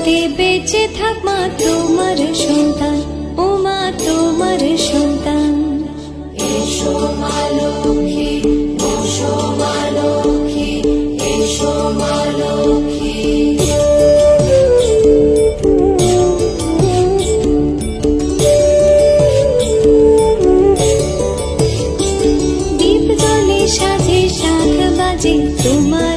জগতে বেঁচে থাক মা তোমার সন্তান। ও মা তোমার সন্তান। এসো মা লক্ষ্মী এসো মা তোমার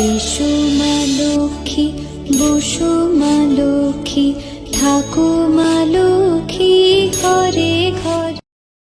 এসো মা লক্ষ্মী বসো